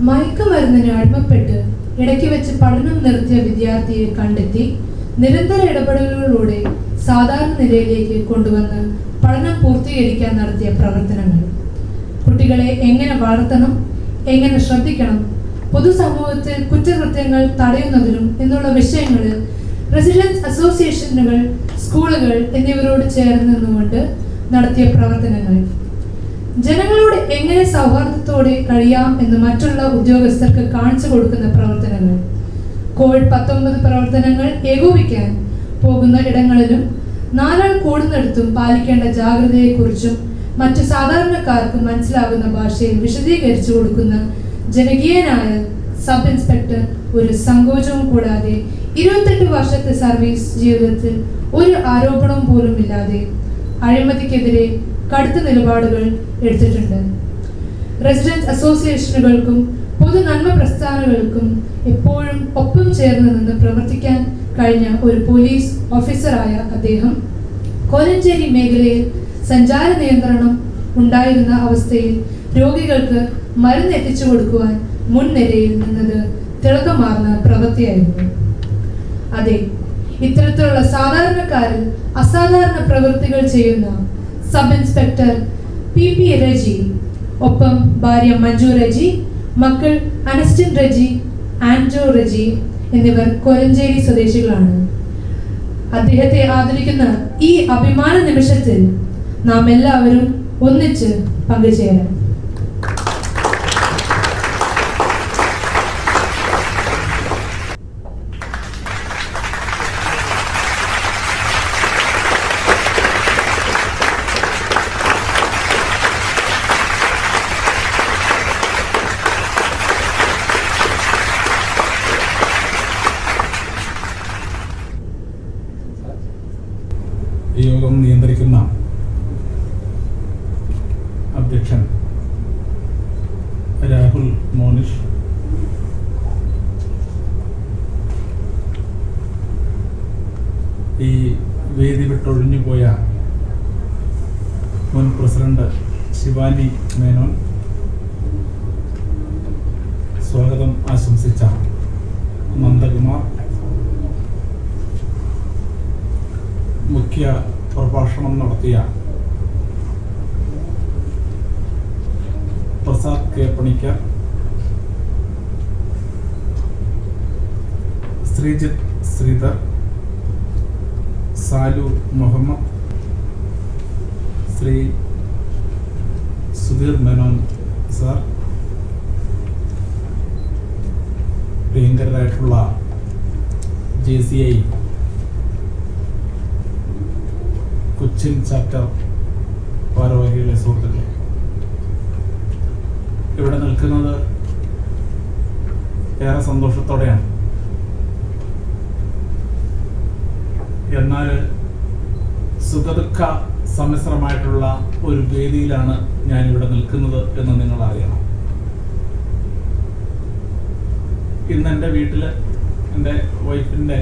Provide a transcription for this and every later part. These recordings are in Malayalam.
മയക്കുമരുന്നിന് അടിമപ്പെട്ട് ഇടയ്ക്ക് വെച്ച് പഠനം നിർത്തിയ വിദ്യാർത്ഥിയെ കണ്ടെത്തി നിരന്തര ഇടപെടലുകളിലൂടെ സാധാരണ നിലയിലേക്ക് കൊണ്ടുവന്ന് പഠനം പൂർത്തീകരിക്കാൻ നടത്തിയ പ്രവർത്തനങ്ങൾ. കുട്ടികളെ എങ്ങനെ വളർത്തണം എങ്ങനെ ശ്രദ്ധിക്കണം പൊതുസമൂഹത്തിൽ കുറ്റകൃത്യങ്ങൾ തടയുന്നതിനും എന്നുള്ള വിഷയങ്ങളിൽ റെസിഡൻസ് അസോസിയേഷനുകൾ സ്കൂളുകൾ എന്നിവരോട് ചേർന്ന് നിന്നുകൊണ്ട് നടത്തിയ പ്രവർത്തനങ്ങൾ. ജനങ്ങളോട് എങ്ങനെ സൗഹാർദ്ദത്തോടെ കഴിയാം എന്ന് മറ്റുള്ള ഉദ്യോഗസ്ഥർക്ക് കാണിച്ചു കൊടുക്കുന്ന പ്രവർത്തനങ്ങൾ? കോവിഡ് പത്തൊമ്പത് പ്രവർത്തനങ്ങൾ ഏകോപിക്കാൻ പോകുന്ന ഇടങ്ങളിലും നാലാൾ കൂടുന്നിടത്തും പാലിക്കേണ്ട ജാഗ്രതയെക്കുറിച്ചും മറ്റു സാധാരണക്കാർക്ക് മനസ്സിലാകുന്ന ഭാഷയിൽ വിശദീകരിച്ചു കൊടുക്കുന്ന ജനകീയനായ സബ് ഇൻസ്പെക്ടർ ഒരു സങ്കോചവും കൂടാതെ ഇരുപത്തെട്ട് വർഷത്തെ സർവീസ് ജീവിതത്തിൽ ഒരു ആരോപണവും പോലും ഇല്ലാതെ അഴിമതിക്കെതിരെ കടുത്ത നിലപാടുകൾ എടുത്തിട്ടുണ്ട്. റെസിഡൻസ് അസോസിയേഷനുകൾക്കും പൊതു നന്മ പ്രസ്ഥാനങ്ങൾക്കും എപ്പോഴും ഒപ്പം ചേർന്ന് നിന്ന് പ്രവർത്തിക്കാൻ കഴിഞ്ഞ ഒരു പോലീസ് ഓഫീസറായ അദ്ദേഹം കോലഞ്ചേരി മേഖലയിൽ സഞ്ചാര നിയന്ത്രണം ഉണ്ടായിരുന്ന അവസ്ഥയിൽ രോഗികൾക്ക് മരുന്ന് എത്തിച്ചു കൊടുക്കുവാൻ മുൻനിരയിൽ നിന്നത് തിളക്കമാർന്ന പ്രവൃത്തിയായിരുന്നു. അതെ ഇത്തരത്തിലുള്ള സാധാരണക്കാരിൽ അസാധാരണ പ്രവൃത്തികൾ ചെയ്യുന്ന sub inspector P P Reji ഒപ്പം ഭാര്യ മഞ്ജു രജി മക്കൾ അനസ്റ്റിൻ രജി ആൻഡ്രോ രജി എന്നിവർ കൊരഞ്ചേരി സ്വദേശികളാണ്. അദ്ദേഹത്തെ ആദരിക്കുന്ന ഈ അഭിമാന നിമിഷത്തിൽ നാം എല്ലാവരും ഒന്നിച്ച് പങ്കുചേരാം. വേദി വിട്ടൊഴിഞ്ഞു പോയ മുൻ പ്രസിഡന്റ് ശിവാനി മേനോൻ സ്വാഗതം ആശംസിച്ച നന്ദകുമാർ മുഖ്യ പ്രഭാഷണം നടത്തിയ Prasad K. Panicker Sreejith Sreedhar Salu Muhammad Shri Sudheer Menon sir പ്രിയങ്കരായിട്ടുള്ള J C I Cochin chapter ഭാരവാഹികളെ സുഹൃത്തുക്കളെ. ഇവിടെ നിൽക്കുന്നത് ഏറെ സന്തോഷത്തോടെയാണ്. എന്നാൽ സുഖദുഃഖ സമ്മിശ്രമായിട്ടുള്ള ഒരു വേദിയിലാണ് ഞാൻ ഇവിടെ നിൽക്കുന്നത് എന്ന് നിങ്ങൾ അറിയണം ഇന്ന് എന്റെ വീട്ടിൽ എന്റെ വൈഫിന്റെ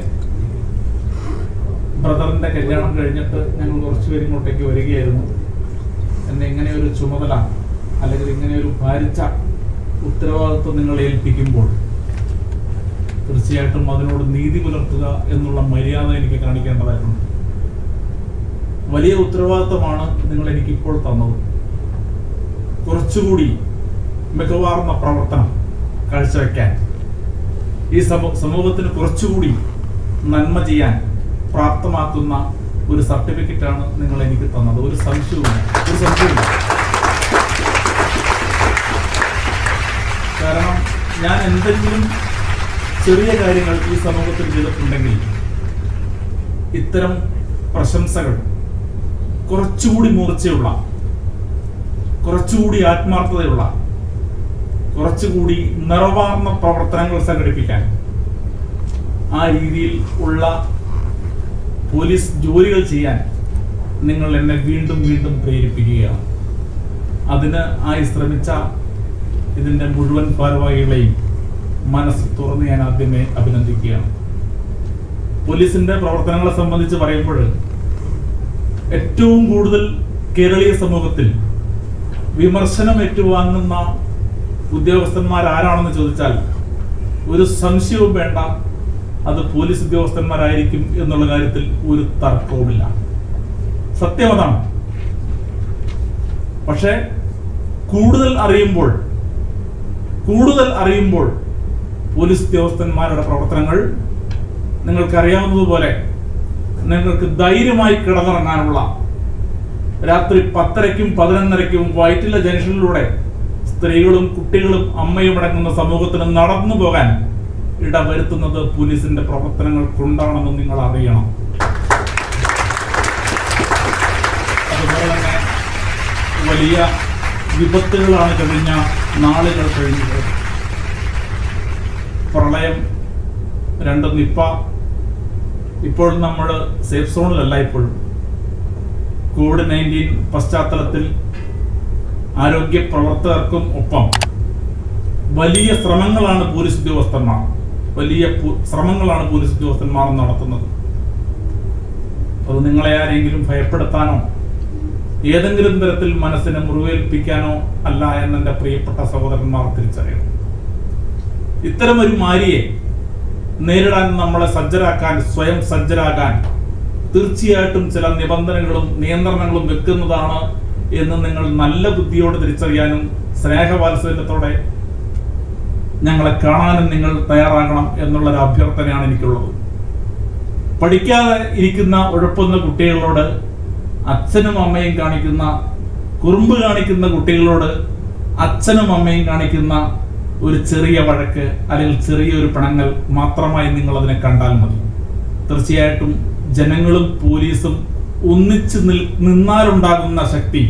ബ്രദറിന്റെ കല്യാണം കഴിഞ്ഞിട്ട് ഞങ്ങൾ കുറച്ചുപേരും ഇങ്ങോട്ടേക്ക് വരികയായിരുന്നു. എന്നെ ഇങ്ങനെ ഒരു ചുമതല അല്ലെങ്കിൽ ഇങ്ങനെ ഒരു ഭാരിച്ച ഉത്തരവാദിത്വം നിങ്ങളെ ഏൽപ്പിക്കുമ്പോൾ തീർച്ചയായിട്ടും അതിനോട് നീതി പുലർത്തുക എന്നുള്ള മര്യാദ എനിക്ക് കാണിക്കേണ്ടതായിട്ടുണ്ട്. വലിയ ഉത്തരവാദിത്തമാണ് നിങ്ങൾ എനിക്ക് ഇപ്പോൾ തന്നത്. കുറച്ചുകൂടി മികവാർന്ന പ്രവർത്തനം കാഴ്ചവെക്കാൻ. ഈ സമൂഹ സമൂഹത്തിന് കുറച്ചുകൂടി നന്മ ചെയ്യാൻ പ്രാപ്തമാക്കുന്ന ഒരു സർട്ടിഫിക്കറ്റ് ആണ് നിങ്ങൾ എനിക്ക് തന്നത്. ഒരു സംശയവും ഒരു സംശയവും കാരണം ഞാൻ എന്തെങ്കിലും ചെറിയ കാര്യങ്ങൾ ഈ സമൂഹത്തിൽ ചെയ്തിട്ടുണ്ടെങ്കിൽ ഇത്തരം പ്രശംസകൾ കുറച്ചുകൂടി മൂർച്ചയുള്ള കുറച്ചുകൂടി ആത്മാർത്ഥതയുള്ള കുറച്ചുകൂടി നിറവാർന്ന പ്രവർത്തനങ്ങൾ സംഘടിപ്പിക്കാൻ ആ രീതിയിൽ ഉള്ള പോലീസ് ജോലികൾ ചെയ്യാൻ നിങ്ങൾ എന്നെ വീണ്ടും വീണ്ടും പ്രേരിപ്പിക്കുകയാണ്. അതിന് ആയി ശ്രമിച്ച ഇതിന്റെ മുഴുവൻ ഭാരവാഹികളെയും മനസ്സ് തുറന്ന് ഞാൻ ആദ്യമേ അഭിനന്ദിക്കുകയാണ്. പോലീസിന്റെ പ്രവർത്തനങ്ങളെ സംബന്ധിച്ച് പറയുമ്പോൾ ഏറ്റവും കൂടുതൽ കേരളീയ സമൂഹത്തിൽ വിമർശനം ഏറ്റുവാങ്ങുന്ന ഉദ്യോഗസ്ഥന്മാർ ആരാണെന്ന് ചോദിച്ചാൽ ഒരു സംശയവും വേണ്ട അത് പോലീസ് ഉദ്യോഗസ്ഥന്മാരായിരിക്കും എന്നുള്ള കാര്യത്തിൽ ഒരു തർക്കവുമില്ല. സത്യം അതാണ്. പക്ഷേ കൂടുതൽ അറിയുമ്പോൾ കൂടുതൽ അറിയുമ്പോൾ പോലീസ് ഉദ്യോഗസ്ഥന്മാരുടെ പ്രവർത്തനങ്ങൾ നിങ്ങൾക്കറിയാവുന്നതുപോലെ നിങ്ങൾക്ക് ധൈര്യമായി കിടന്നിറങ്ങാനുള്ള രാത്രി പത്തരയ്ക്കും പതിനൊന്നരയ്ക്കും വൈറ്റില ജംഗ്ഷനിലൂടെ സ്ത്രീകളും കുട്ടികളും അമ്മയും അടങ്ങുന്ന സമൂഹത്തിന് നടന്നു പോകാൻ ഇടവരുത്തുന്നത് പോലീസിന്റെ പ്രവർത്തനങ്ങൾ കൊണ്ടാണെന്ന് നിങ്ങൾ അറിയണം അതുപോലെ തന്നെ വലിയ വിപത്തുകളാണ് കഴിഞ്ഞ നാളുകൾ കഴിഞ്ഞത് പ്രളയം രണ്ട് നിപ്പ ഇപ്പോഴും നമ്മൾ സേഫ് സോണിലല്ല ഇപ്പോഴും. കോവിഡ് നയന്റീൻ പശ്ചാത്തലത്തിൽ ആരോഗ്യ പ്രവർത്തകർക്കും ഒപ്പം വലിയ ശ്രമങ്ങളാണ് പോലീസ് ഉദ്യോഗസ്ഥന്മാർ വലിയ ശ്രമങ്ങളാണ് പോലീസ് ഉദ്യോഗസ്ഥന്മാർ നടത്തുന്നത്. അത് നിങ്ങളെ ആരെങ്കിലും ഭയപ്പെടുത്താനോ ഏതെങ്കിലും തരത്തിൽ മനസ്സിനെ മുറിവേൽപ്പിക്കാനോ അല്ല എന്നെ പ്രിയപ്പെട്ട സഹോദരന്മാർ തിരിച്ചറിയണം. ഇത്തരം ഒരു മാരിയെ നേരിടാൻ നമ്മളെ സജ്ജരാക്കാൻ സ്വയം സജ്ജരാകാൻ തീർച്ചയായിട്ടും ചില നിബന്ധനകളും നിയന്ത്രണങ്ങളും വെക്കുന്നതാണ് എന്ന് നിങ്ങൾ നല്ല ബുദ്ധിയോട് തിരിച്ചറിയാനും സ്നേഹവാത്സല്യത്തോടെ ഞങ്ങളെ കാണാനും നിങ്ങൾ തയ്യാറാകണം എന്നുള്ളൊരു അഭ്യർത്ഥനയാണ് എനിക്കുള്ളത്. പഠിക്കാതെ ഇരിക്കുന്ന ഉഴപ്പുന്ന കുട്ടികളോട് അച്ഛനും അമ്മയും കാണിക്കുന്ന കുറുമ്പ് കാണിക്കുന്ന കുട്ടികളോട് അച്ഛനും അമ്മയും കാണിക്കുന്ന ഒരു ചെറിയ വഴക്ക് അല്ലെങ്കിൽ ചെറിയൊരു പിണങ്ങൽ മാത്രമായി നിങ്ങൾ അതിനെ കണ്ടാൽ മതി. തീർച്ചയായിട്ടും ജനങ്ങളും പോലീസും ഒന്നിച്ച് നിൽ നിന്നാലുണ്ടാകുന്ന ശക്തി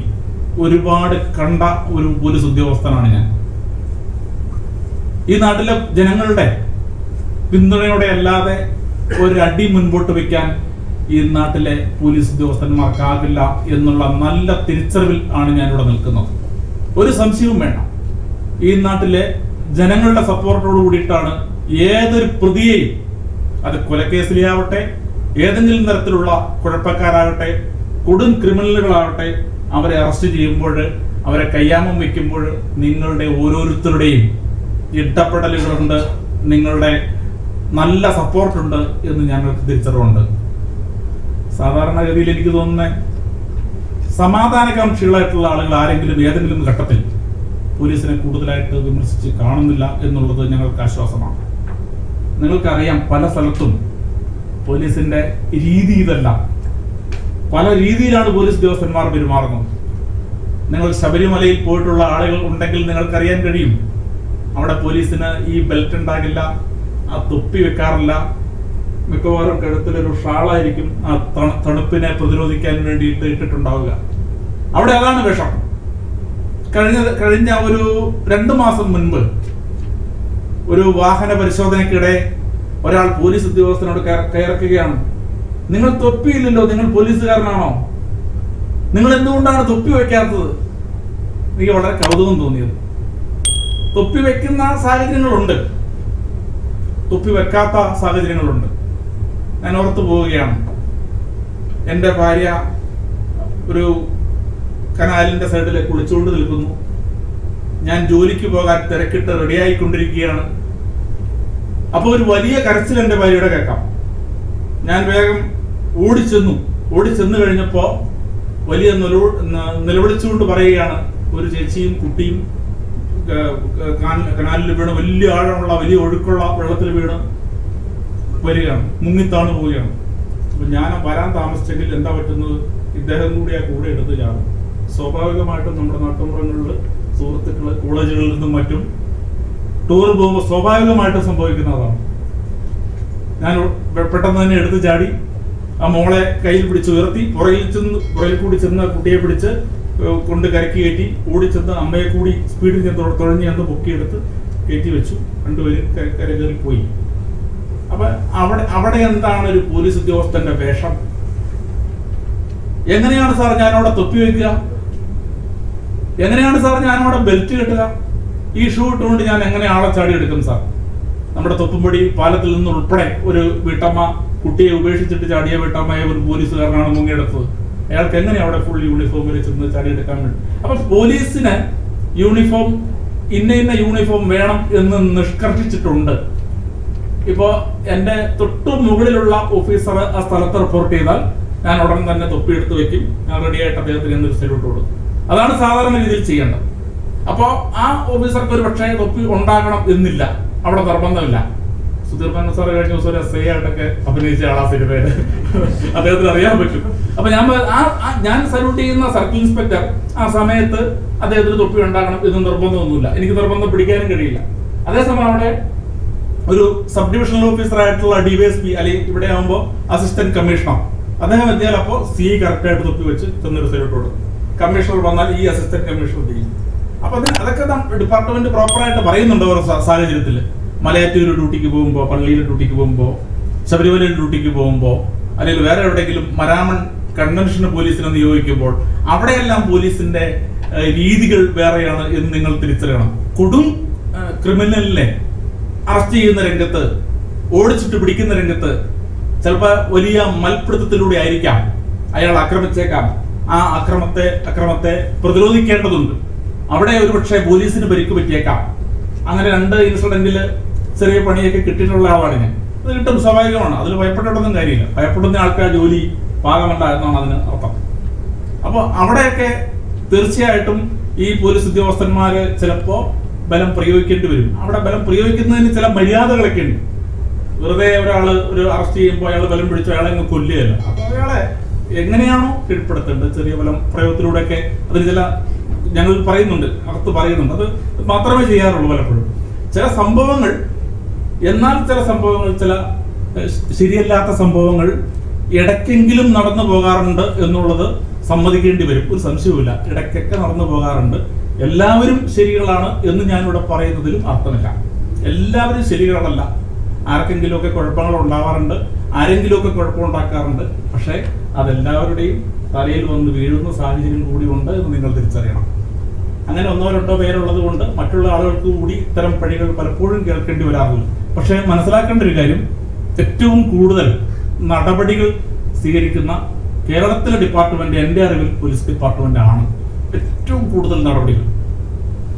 ഒരുപാട് കണ്ട ഒരു പോലീസ് ഉദ്യോഗസ്ഥനാണ് ഞാൻ. ഈ നാട്ടിലെ ജനങ്ങളുടെ പിന്തുണയോടെ അല്ലാതെ ഒരു അടി മുൻപോട്ട് വയ്ക്കാൻ ഈ നാട്ടിലെ പോലീസ് ഉദ്യോഗസ്ഥന്മാർക്കാകില്ല എന്നുള്ള നല്ല തിരിച്ചറിവിൽ ആണ് ഞാനിവിടെ നിൽക്കുന്നത്. ഒരു സംശയവും വേണം ഈ നാട്ടിലെ ജനങ്ങളുടെ സപ്പോർട്ടോട് കൂടിയിട്ടാണ് ഏതൊരു പ്രതിയെയും അത് കൊലക്കേസിലെ ആവട്ടെ ഏതെങ്കിലും തരത്തിലുള്ള കുഴപ്പക്കാരാകട്ടെ കൊടും ക്രിമിനലുകളാകട്ടെ അവരെ അറസ്റ്റ് ചെയ്യുമ്പോൾ അവരെ കയ്യാമം വെക്കുമ്പോൾ നിങ്ങളുടെ ഓരോരുത്തരുടെയും ഇടപെടലുകളുണ്ട് നിങ്ങളുടെ നല്ല സപ്പോർട്ടുണ്ട് എന്ന് ഞങ്ങൾക്ക് തിരിച്ചറിവുണ്ട്. സാധാരണഗതിയിൽ എനിക്ക് തോന്നുന്നത് സമാധാനകാംക്ഷികളായിട്ടുള്ള ആളുകൾ ആരെങ്കിലും ഏതെങ്കിലും ഘട്ടത്തിൽ പോലീസിനെ കൂടുതലായിട്ട് വിമർശിച്ച് കാണുന്നില്ല എന്നുള്ളത് ഞങ്ങൾക്ക് ആശ്വാസമാണ്. നിങ്ങൾക്കറിയാം പല സ്ഥലത്തും പോലീസിന്റെ രീതി ഇതല്ല. പല രീതിയിലാണ് പോലീസ് ഉദ്യോഗസ്ഥന്മാർ പെരുമാറുന്നത്. നിങ്ങൾ ശബരിമലയിൽ പോയിട്ടുള്ള ആളുകൾ ഉണ്ടെങ്കിൽ നിങ്ങൾക്കറിയാൻ കഴിയും. അവിടെ പോലീസിന് ഈ ബെൽറ്റ് ഉണ്ടാകില്ല ആ തൊപ്പി വെക്കാറില്ല. മിക്കവാറും കഴുത്തിലൊരു ഷാളായിരിക്കും ആ തണുപ്പിനെ പ്രതിരോധിക്കാൻ വേണ്ടിയിട്ട് ഇട്ടിട്ടുണ്ടാവുക. അവിടെ അതാണ് വിഷം. കഴിഞ്ഞ കഴിഞ്ഞ ഒരു രണ്ടു മാസം മുൻപ് ഒരു വാഹന പരിശോധനയ്ക്കിടെ ഒരാൾ പോലീസ് ഉദ്യോഗസ്ഥനോട് കയറക്കുകയാണ്. നിങ്ങൾ തൊപ്പിയില്ലല്ലോ നിങ്ങൾ പോലീസുകാരനാണോ? നിങ്ങൾ എന്തുകൊണ്ടാണ് തൊപ്പി വെക്കാത്തത് എനിക്ക് വളരെ കൗതുകം തോന്നിയത്. തൊപ്പി വെക്കുന്ന സാഹചര്യങ്ങളുണ്ട്. തൊപ്പി വെക്കാത്ത സാഹചര്യങ്ങളുണ്ട്. ഞാൻ ഓർത്തു പോവുകയാണ് എന്റെ ഭാര്യ ഒരു കനാലിന്റെ സൈഡിൽ കുളിച്ചുകൊണ്ട് നിൽക്കുന്നു. ഞാൻ ജോലിക്ക് പോകാൻ തിരക്കിട്ട് റെഡിയായിക്കൊണ്ടിരിക്കുകയാണ് അപ്പോൾ ഒരു വലിയ കരച്ചിൽ എന്റെ ഭാര്യയുടെ കേൾക്കാം. ഞാൻ വേഗം ഓടിച്ചെന്നു. ഓടിച്ചെന്ന് കഴിഞ്ഞപ്പോൾ വലിയ നിലവ- നിലവിളിച്ചുകൊണ്ട് പറയുകയാണ്. ഒരു ചേച്ചിയും കുട്ടിയും കനാലിൽ വീണ് വലിയ ആഴമുള്ള വലിയ ഒഴുക്കുള്ള വെള്ളത്തിൽ വീണ് വരികയാണ്. മുങ്ങിത്താണ് പോവുകയാണ് അപ്പൊ ഞാൻ വരാൻ താമസിച്ചെങ്കിൽ എന്താ പറ്റുന്നത്? ഇദ്ദേഹം കൂടി ആ കൂടെ എടുത്ത് ചാടും. സ്വാഭാവികമായിട്ടും നമ്മുടെ നാട്ടുമ്പുറങ്ങളിൽ സുഹൃത്തുക്കൾ കോളേജുകളിൽ നിന്നും മറ്റും ടൂർ പോകുമ്പോൾ സ്വാഭാവികമായിട്ടും സംഭവിക്കുന്നതാണ് ഞാൻ പെട്ടെന്ന് തന്നെ എടുത്തു ചാടി ആ മോളെ കയ്യിൽ പിടിച്ച് ഉയർത്തി പുറകിൽ ചെന്ന് പുറകിൽ കൂടി ചെന്ന് കുട്ടിയെ പിടിച്ച് കൊണ്ട് കരക്കി കയറ്റി ഓടി ചെന്ന് അമ്മയെ കൂടി സ്പീഡിൽ ഞാൻ തുഴഞ്ഞ് ചെന്ന് പൊക്കിയെടുത്ത് കയറ്റി വെച്ചു. രണ്ടുപേരും കര കയറി പോയി. അപ്പൊ അവിടെ അവിടെ എന്താണ് ഒരു പോലീസ് ഉദ്യോഗസ്ഥന്റെ വേഷം? എങ്ങനെയാണ് സാർ ഞാൻ അവിടെ തൊപ്പി വെക്കുക? എങ്ങനെയാണ് സാർ ഞാൻ അവിടെ ബെൽറ്റ് കെട്ടുക? ഈ ഷൂ ഇട്ടുകൊണ്ട് ഞാൻ എങ്ങനെ ആളെ ചാടി എടുക്കും സാർ? നമ്മുടെ തൊപ്പുംപടി പാലത്തിൽ നിന്ന് ഉൾപ്പെടെ ഒരു വീട്ടമ്മ കുട്ടിയെ ഉപേക്ഷിച്ചിട്ട് ചാടിയ വീട്ടമ്മയെ ഒരു പോലീസുകാരനാണ് മുങ്ങിയെടുത്തത്. അയാൾക്ക് എങ്ങനെ അവിടെ ഫുൾ യൂണിഫോമിൽ ചെന്ന് ചാടിയെടുക്കാൻ വേണ്ടി അപ്പൊ പോലീസിന് യൂണിഫോം ഇന്ന ഇന്ന യൂണിഫോം വേണം എന്ന് നിഷ്കർഷിച്ചിട്ടുണ്ട്. ഇപ്പോ എന്റെ തൊട്ടു മുകളിലുള്ള ഓഫീസർ ആ സ്ഥലത്ത് റിപ്പോർട്ട് ചെയ്താൽ ഞാൻ ഉടൻ തന്നെ തൊപ്പി എടുത്ത് വെക്കും. ഞാൻ റെഡി ആയിട്ട് അദ്ദേഹത്തിന് എന്നൊരു സല്യൂട്ട് കൊടുക്കും. അതാണ് സാധാരണ രീതിയിൽ ചെയ്യേണ്ടത്. അപ്പോ ആ ഓഫീസർക്ക് ഒരു പക്ഷേ തൊപ്പി ഉണ്ടാകണം എന്നില്ല. അവിടെ നിർബന്ധമില്ല. സുധീർ സാർ സാറ് കഴിഞ്ഞ ദിവസം ഒരു എസ് ഐ ആയിട്ടൊക്കെ അഭിനയിച്ച ആളാ സിനിമയുടെ അദ്ദേഹത്തിന് അറിയാൻ പറ്റും. അപ്പൊ ഞാൻ ആ ഞാൻ സല്യൂട്ട് ചെയ്യുന്ന സർക്കിൾ ഇൻസ്പെക്ടർ ആ സമയത്ത് അദ്ദേഹത്തിന് തൊപ്പി ഉണ്ടാകണം ഇത് നിർബന്ധമൊന്നുമില്ല. എനിക്ക് നിർബന്ധം പിടിക്കാനും കഴിയില്ല. അതേസമയം അവിടെ ഒരു സബ് ഡിവിഷണൽ ഓഫീസർ ആയിട്ടുള്ള ഡിവൈഎസ്പി അല്ലെങ്കിൽ ഇവിടെ ആകുമ്പോൾ അസിസ്റ്റന്റ് കമ്മീഷണർ അദ്ദേഹം എത്തിയാൽ അപ്പോൾ സി കറക്റ്റ് ആയിട്ട് തൊപ്പി വെച്ച് ചെന്നൊരു സല്യൂട്ട് കൊടുക്കും. കമ്മീഷണർ വന്നാൽ ഈ അസിസ്റ്റന്റ് കമ്മീഷണർ ചെയ്യും. അപ്പൊ അതിന് അതൊക്കെ ഡിപ്പാർട്ട്മെന്റ് പ്രോപ്പറായിട്ട് പറയുന്നുണ്ട് ഓരോ സാഹചര്യത്തിൽ മലയാറ്റൂർ ഡ്യൂട്ടിക്ക് പോകുമ്പോൾ പള്ളിയിലെ ഡ്യൂട്ടിക്ക് പോകുമ്പോൾ ശബരിമലയിൽ ഡ്യൂട്ടിക്ക് പോകുമ്പോൾ അല്ലെങ്കിൽ വേറെ എവിടെയെങ്കിലും മരാമൺ കൺവെൻഷന് പോലീസിനെ നിയോഗിക്കുമ്പോൾ അവിടെയെല്ലാം പോലീസിന്റെ രീതികൾ വേറെയാണ് എന്ന് നിങ്ങൾ തിരിച്ചറിയണം. കൊടും ക്രിമിനലിനെ അറസ്റ്റ് ചെയ്യുന്ന രംഗത്ത് ഓടിച്ചിട്ട് പിടിക്കുന്ന രംഗത്ത് ചിലപ്പോൾ വലിയ മൽപ്പിടുത്തത്തിലൂടെ ആയിരിക്കാം. അയാൾ ആക്രമിച്ചേക്കാം. ആ അക്രമത്തെ അക്രമത്തെ പ്രതിരോധിക്കേണ്ടതുണ്ട്. അവിടെ ഒരുപക്ഷെ പോലീസിന് പരിക്ക് പറ്റിയേക്കാം. അങ്ങനെ രണ്ട് ഇൻസിഡന്റിൽ ചെറിയ പണിയൊക്കെ കിട്ടിയിട്ടുള്ള ആളാണ് ഞാൻ. അത് കിട്ടും സ്വാഭാവികമാണ്. അതിൽ ഭയപ്പെട്ടിട്ടൊന്നും കാര്യമില്ല. ഭയപ്പെടുന്ന ആൾക്കാർ ജോലി ഭാഗമല്ല എന്നാണ് അതിന് അർത്ഥം. അപ്പോൾ അവിടെയൊക്കെ തീർച്ചയായിട്ടും ഈ പോലീസ് ഉദ്യോഗസ്ഥന്മാര് ചിലപ്പോൾ ബലം പ്രയോഗിക്കേണ്ടി വരും. അവിടെ ബലം പ്രയോഗിക്കുന്നതിന് ചില മര്യാദകളൊക്കെ ഉണ്ട് വെറുതെ ഒരാൾ ഒരു അറസ്റ്റ് ചെയ്യുമ്പോൾ അയാൾ ബലം പിടിച്ചു അയാളെ കൊല്ലുകയല്ല. അപ്പൊ അയാളെ എങ്ങനെയാണോ കീഴ്പ്പെടുത്തേണ്ടത്? ചെറിയ ഫലം പ്രയോഗത്തിലൂടെ ഒക്കെ അതിന് ചില ഞങ്ങൾ പറയുന്നുണ്ട് അകത്ത് പറയുന്നുണ്ട്. അത് മാത്രമേ ചെയ്യാറുള്ളൂ പലപ്പോഴും. ചില സംഭവങ്ങൾ എന്നാൽ ചില സംഭവങ്ങൾ ചില ശരിയല്ലാത്ത സംഭവങ്ങൾ ഇടയ്ക്കെങ്കിലും നടന്നു പോകാറുണ്ട് എന്നുള്ളത് സമ്മതിക്കേണ്ടി വരും. ഒരു സംശയവുമില്ല. ഇടയ്ക്കൊക്കെ നടന്നു പോകാറുണ്ട്. എല്ലാവരും ശരികളാണ് എന്ന് ഞാനിവിടെ പറയുന്നതിലും അർത്ഥമില്ല. എല്ലാവരും ശരികളല്ല ആർക്കെങ്കിലുമൊക്കെ കുഴപ്പങ്ങൾ ഉണ്ടാവാറുണ്ട്. ആരെങ്കിലുമൊക്കെ കുഴപ്പമുണ്ടാക്കാറുണ്ട്. പക്ഷേ അതെല്ലാവരുടെയും തലയിൽ വന്ന് വീഴുന്ന സാഹചര്യം കൂടി ഉണ്ട് എന്ന് നിങ്ങൾ തിരിച്ചറിയണം. അങ്ങനെ ഒന്നോ രണ്ടോ പേരുള്ളത് കൊണ്ട് മറ്റുള്ള ആളുകൾക്ക് കൂടി ഇത്തരം പഴികൾ പലപ്പോഴും കേൾക്കേണ്ടി വരാറുണ്ട്. പക്ഷേ മനസ്സിലാക്കേണ്ട ഒരു കാര്യം ഏറ്റവും കൂടുതൽ നടപടികൾ സ്വീകരിക്കുന്ന കേരളത്തിലെ ഡിപ്പാർട്ട്മെന്റ് എന്റെ അറിവിൽ പോലീസ് ഡിപ്പാർട്ട്മെന്റ് ആണ് ഏറ്റവും കൂടുതൽ നടപടികൾ.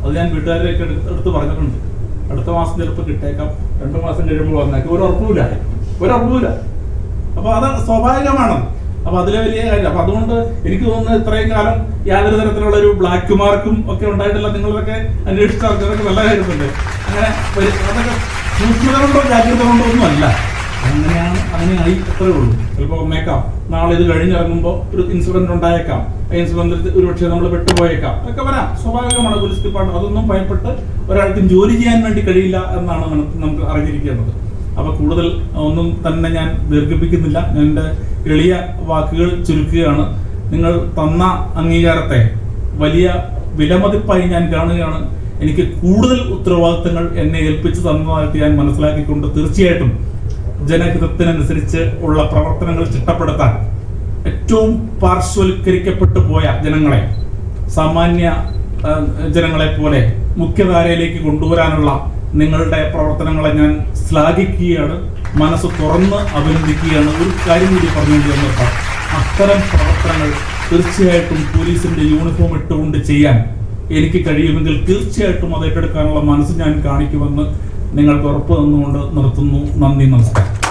അത് ഞാൻ വീട്ടുകാരെയൊക്കെ എടുത്ത് എടുത്ത് പറഞ്ഞിട്ടുണ്ട്. അടുത്ത മാസം ചിലപ്പോൾ കിട്ടേക്കാം. രണ്ട് മാസം കഴിയുമ്പോൾ വന്നേക്കാം. ഒരു ഉറപ്പുമില്ല. ഒരു ഉറപ്പുമില്ല. അപ്പോൾ അത് സ്വാഭാവികമാണ് അപ്പൊ അതിലെ വലിയ കാര്യം. അപ്പൊ അതുകൊണ്ട് എനിക്ക് തോന്നുന്നത് ഇത്രയും കാലം യാതൊരു തരത്തിലുള്ള ഒരു ബ്ലാക്ക് മാർക്കും ഒക്കെ ഉണ്ടായിട്ടില്ല. നിങ്ങളൊക്കെ അന്വേഷിച്ച ആൾക്കാരൊക്കെ നല്ല കാര്യമുണ്ട് അങ്ങനെ അതൊക്കെ സൂക്ഷ്മത കൊണ്ടോ ജാഗ്രത കൊണ്ടോ ഒന്നും അല്ല. അങ്ങനെയാണ് അങ്ങനെയായി അത്രേ ഉള്ളൂ. ചിലപ്പോൾ വന്നേക്കാം നാളെ ഇത് കഴിഞ്ഞിറങ്ങുമ്പോൾ ഒരു ഇൻസിഡന്റ് ഉണ്ടായേക്കാം. ആ ഇൻസിഡന്റിൽ ഒരുപക്ഷെ നമ്മൾ പെട്ടുപോയേക്കാം. അതൊക്കെ വരാം. സ്വാഭാവികമാണ് പോലീസ് ഡിപ്പാർട്ട്മെന്റ്. അതൊന്നും ഭയപ്പെട്ട് ഒരാൾക്കും ജോലി ചെയ്യാൻ വേണ്ടി കഴിയില്ല എന്നാണ് നമുക്ക് അറിഞ്ഞിരിക്കേണ്ടത്. അപ്പൊ കൂടുതൽ ഒന്നും തന്നെ ഞാൻ ദീർഘിപ്പിക്കുന്നില്ല. എന്റെ എളിയ വാക്കുകൾ ചുരുക്കുകയാണ്. നിങ്ങൾ തന്ന അംഗീകാരത്തെ വലിയ വിലമതിപ്പായി ഞാൻ കാണുകയാണ്. എനിക്ക് കൂടുതൽ ഉത്തരവാദിത്തങ്ങൾ എന്നെ ഏൽപ്പിച്ചു തന്നതായിട്ട് ഞാൻ മനസ്സിലാക്കിക്കൊണ്ട് തീർച്ചയായിട്ടും ജനഹിതത്തിനനുസരിച്ച് ഉള്ള പ്രവർത്തനങ്ങൾ ചിട്ടപ്പെടുത്താൻ ഏറ്റവും പാർശ്വവൽക്കരിക്കപ്പെട്ടു പോയ ജനങ്ങളെ സാമാന്യ ജനങ്ങളെ പോലെ മുഖ്യധാരയിലേക്ക് കൊണ്ടുവരാനുള്ള നിങ്ങളുടെ പ്രവർത്തനങ്ങളെ ഞാൻ ശ്ലാഘിക്കുകയാണ് മനസ്സ് തുറന്ന് അഭിനന്ദിക്കുകയാണ് ഒരു കാര്യം കൂടി പറഞ്ഞുകൊണ്ട് വന്നപ്പോൾ അത്തരം പ്രവർത്തനങ്ങൾ തീർച്ചയായിട്ടും പോലീസിന്റെ യൂണിഫോം ഇട്ടുകൊണ്ട് ചെയ്യാൻ എനിക്ക് കഴിയുമെങ്കിൽ തീർച്ചയായിട്ടും അത് ഏറ്റെടുക്കാനുള്ള മനസ്സ് ഞാൻ കാണിക്കുമെന്ന് നിങ്ങൾക്ക് ഉറപ്പ് തന്നുകൊണ്ട് നിർത്തുന്നു. നന്ദി നമസ്കാരം.